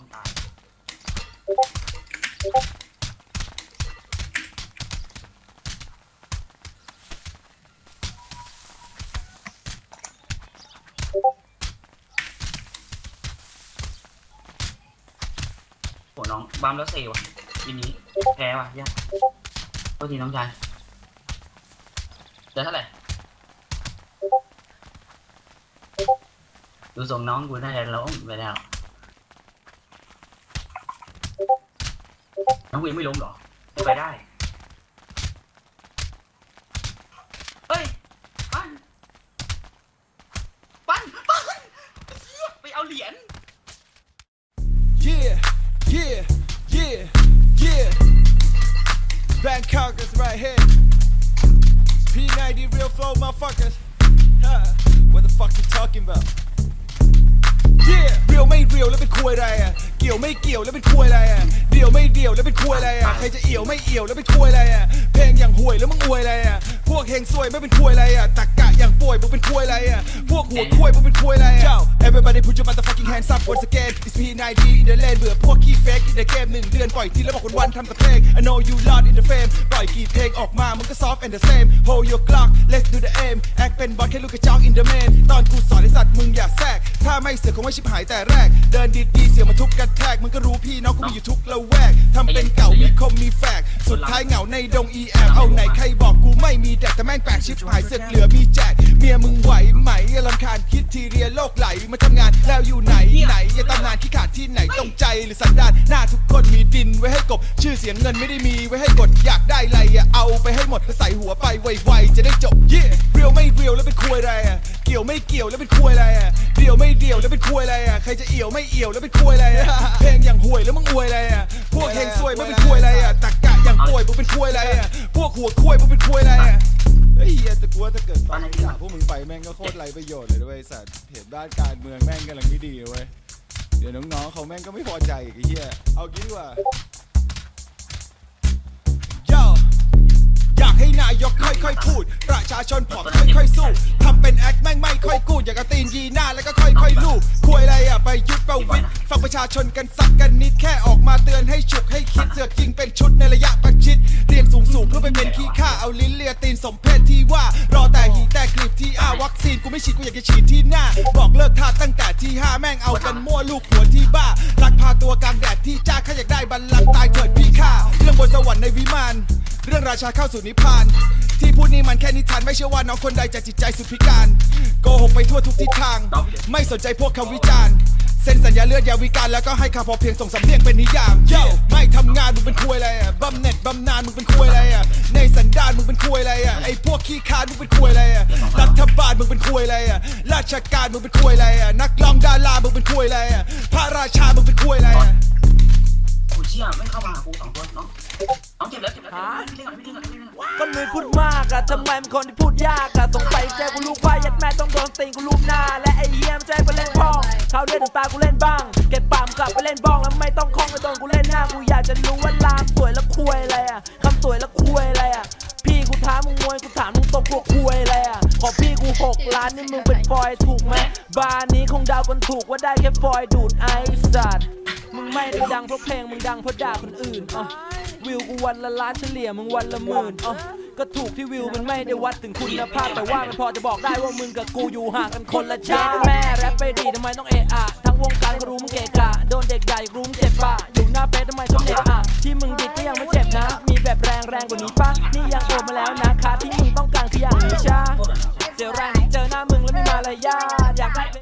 มตายโหน้องบัมแล้วเซว่ะทีนี้แพ้ว่ะเหี้ยโทษทีน้องชายเจอเท่าไหร่ดูส่งน้องกูน่าจะล้มไปแล้ว น้องกูยังไม่ล้มเหรอไม่ไปได้ เฮ้ย ปั้น ปั้น ปั้นเหี้ยไปเอาเหรียญ Yeah, yeah, yeah, yeah. Bangkok is right here. P90 real flow, motherfuckers. Huh. What the fuck you talking about? Yeah เรียวไม่เรียวแล้วเป็นควยอะไรอะ เกี่ยวไม่เกี่ยวแล้วเป็นควยอะไรอะ เดี่ยวแล้วเป็นควยอะไรอะใครจะเอี่ยวไม่เอี่ยวแล้วเป็นควยอะไรอะเพลงอย่างห่วยแล้วมึงอวยอะไรอะพวกเฮงซวยไม่เป็นควยอะไรอะตักกะอย่างป่วยมึงเป็นควยอะไรอะพวกหัวควยมึงเป็นควยอะไรอะ Yo everybody put your motherfucking hands up once again it's P90 in the lane เบื่อพวกขี้เฟก in the game หนึ่งเดือนปล่อยทีแล้วบอกคนวันทำแต่เพลง I know you lot in the fame ปล่อยกี่เพลงออกมามึงก็ soft and the same hold your clock let's do the aim act เป็นบอลแค่ลูกกระจอก in the main ตอนกูสอนไอสัตว์มึงอย่าแทรก ไม่เสือกคงไม่ชิบหายแต่แรก เดินดีๆเสียมาทุกกระแทกมึงก็รู้พี่น้องกูมีอยู่ทุกละแวกทำเป็นเก่ามีคมมีแฝกสุดท้ายเหงาในดง EM เอาไหนใครบอกกูไม่มีแดกแต่แม่งแปลกชิบหายเสือกเหลือมีแจกเมียมึงไหวไหมลำคาญคิดทีเรียโลกไหลมาทำงานแล้วอยู่ไหนไหนอย่าตำนานขี้ขาดที่ไหนต้องใจหรือสันดานหน้าทุกคนมีดินไว้ให้กบ ชื่อเสียงเงินไม่ได้มีไว้ให้กดอยากได้อะไรอย่าเอาไปให้หมดแล้วใส่หัวไปไวๆจะได้จบเย่เรียวไม่เรียวแล้วเป็นควยอะไรอะเกี่ยวไม่เกี่ยวแล้วเป็นควยอะไรอะเดี่ยวไม่ ควยอะไรอะใครจะเอี่ยวไม่เอี่ยวแล้วเป็นควยอะไรอะเพลงอย่างห่วยแล้วมึงอวยอะไรอะพวกเฮงซวยไม่เป็นควยอะไรอะตักกะอย่างป่วยมึงเป็นควยอะไรอะพวกหัวควยมึงเป็นควยอะไรอะเฮ้ยเฮียแต่กูว่าถ้าเกิดตอนนี้ด่าพวกมึงไปแม่งก็โคตรไรประโยชน์เลยด้วยไอ้สัตว์เห็นด้านการเมืองแม่งกำลังไม่ดีเว้ยเดี๋ยวน้องๆเขาแม่งก็ไม่พอใจอีกไอ้เฮียเอางี้ดีกว่า ชาชนผอมค่อยสู้ทำเป็นแอคแม่งไม่ค่อยกูดอยากกระตีนยีหน้าแล้วก็ค่อยๆลูบคุยอะไรอะไปยุดประวิทย์ฟังประชาชนกันสักกันนิดแค่ออกมาเตือนให้ฉุกให้คิดเสือกยิงเป็นชุดในระยะประชิดเรียนสูงสูงเพื่อไปเป็นขี้ข้าเอาลิ้นเลียตีนสมเพศที่ว่ารอแต่หีแต่กลีบที่อ้าวัคซีนกูไม่ฉีดกูอยากจะฉีดที่หน้า บอกเลิกท่าตั้งแต่ที่ห้าแม่งเอากันมั่วลูกหัวที่บ้าลักพาตัวกลางแดดที่จ้าข้าอยากได้บัลลังตายเถิดพี่ข้าเรื่องบนสวรรค์ในวิมาน เรื่องราชาเข้าสู่นิพพาน ที่พูดนี่มันแค่นิทานไม่เชื่อว่าน้องคนใดจะจิตใจสุดพิการ โกหกไปทั่วทุกทิศทาง ไม่สนใจพวกคำวิจารณ์เซ็นสัญญาเลือดยาวิการแล้วก็ให้ค่าพอเพียงส่งสำเนียงเป็นนิยามเย้ไม่ทำงานมึงเป็นคุยอะไรอะบำเหน็จบำนาญมึงเป็นคุยอะไรอะในสันดานมึงเป็นคุยอะไรอะไอพวกขี้คานมึงเป็นคุยอะไรอะรัฐบาลมึงเป็นคุยอะไรอะราชการมึงเป็นคุยอะไรอะนักร้องดารามึงเป็นคุยอะไรอะพระราชามึงเป็นคุยอะไรอะโอ้เชี่ยไม่เข้ามาหากูสองตัวน้องน้อง เจ็บแล้วเจ็บแล้วเจ็บแล้วไม่เล่นก่อนไม่เล่นก่อนไม่เล่นก่อนคนมือพูดมากอะทำไมมันคนที่พูดยากอะสงสัยใจกูลูกว่ายัดแม่ต้องโดนตีนกูลูบหน้า และไอ้เหี้ยมนใจกูเล่นพ่องเขาเล่นถึงตากูเล่นบ้าง เก็บปามกลับไปเล่นบ้องแล้วไม่ต้องคล้องไปโดนกูเล่นหน้ากูอยากจะรู้ว่าลามสวยแล้วคุยอะไรอะคำสวยแล้วคุยอะไรอะพี่กูถามมึงมวยกูถามมึงตกพวกคุยอะไรอะขอพี่กูหกล้านนี่มึงเป็นฟอยถูกไหมบาร์นี้คงเดากันถูกว่าได้แค่ฟอยดูดไอสัตว์มึงไม่ได้ดังเพราะเพลงมึงดังเพราะด่าคนอื่นอะ วิวกูวันละล้านเฉลี่ยมึงวันละหมื่นอ๋อก็ถูกที่วิวมันไม่ได้วัดถึงคุณภาพแต่ว่ามันพอจะบอกได้ว่ามึงกับกูอยู่ห่างกันคนละชาติแม่แรปไปดีทำไมต้องเอะอะทั้งวงการก็รู้มึงเกะกะโดนเด็กใหญ่รู้มึงเจ็บปะอยู่หน้าเฟซทำไมต้องเนะอะที่มึงดิดก็ยังไม่เจ็บนะ มีแบบแรงแรงกว่านี้ปะนี่ยังโอบมาแล้วนะ